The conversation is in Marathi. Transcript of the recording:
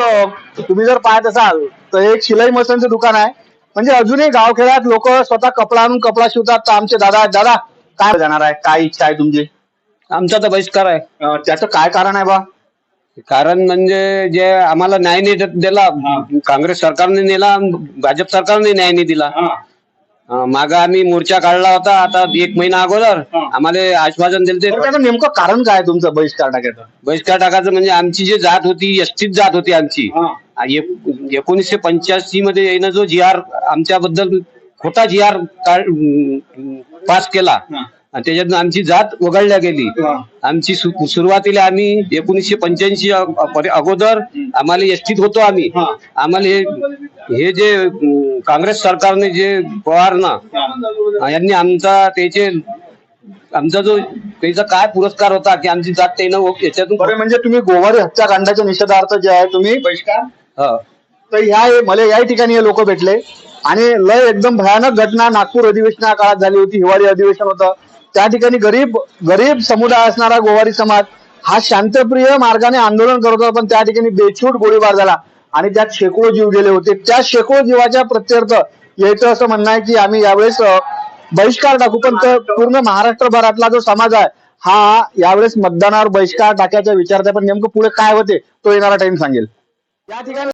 एक तुम्ही जर पाहत असाल तर एक शिलाई मशीनचं दुकान आहे. म्हणजे अजूनही गावखेड्यात लोक स्वतः कपडा आणून कपडा शिवतात. तर आमचे दादा दादा काय जाणार आहे? काय इच्छा आहे तुमची? आमचा तर बहिष्कार आहे. अं, त्याचं काय कारण आहे बा? कारण म्हणजे जे आम्हाला न्याय नाही दिला. काँग्रेस सरकारने नेला भाजप सरकारने न्याय नाही दिला. माग आम्ही मोर्चा काढला होता आता एक महिना अगोदर आम्हाला आश्वासन दिलं ते तर त्याचं नेमकं कारण काय तुमचं बहिष्कार टाकायचं? बहिष्कार टाकायचं म्हणजे आमची जी जात होती एसटीच जात होती आमची. एक- एकोणीसशे पंच्याऐंशी मध्ये येणं जो जी आर आमच्याबद्दल खोटा जी आर पास केला आणि त्याच्यातून आमची जात वगळल्या गेली. आमची सु- सुरुवातीला आम्ही एकोणीसशे पंच्याऐंशी अगोदर आम्हाला एसटीत होतो आम्ही. आम्हाला हे हे जे काँग्रेस सरकारने जे पवार ना यांनी आमचा त्याचे आमचा जो त्याचा काय पुरस्कार होता की आमची जात त्यानं याच्यातून बरं म्हणजे तुम्ही गोवारी हत्याकांडाच्या निषेधार्थ जे आहे तुम्ही बहिष्कार? हा. तर ह्या मला या ठिकाणी हे लोक भेटले. आणि लय एकदम भयानक घटना नागपूर अधिवेशना काळात झाली होती हिवाळी अधिवेशन होतं. त्या ठिकाणी गरीब गरीब समुदाय असणारा गोवारी समाज हा शांतप्रिय मार्गाने आंदोलन करत होता पण त्या ठिकाणी बेछूट गोळीबार झाला. आणि त्यात शेकडो जीव गेले होते. त्या शेकडो जीवाच्या प्रत्यर्थ यायचं असं म्हणणं आहे की आम्ही यावेळेस बहिष्कार टाकू. पण तर पूर्ण महाराष्ट्रभरातला जो समाज आहे हा यावेळेस मतदानावर बहिष्कार टाकायचा विचारता पण नेमकं पुढे काय होते तो येणारा टाइम सांगेल. या ठिकाणी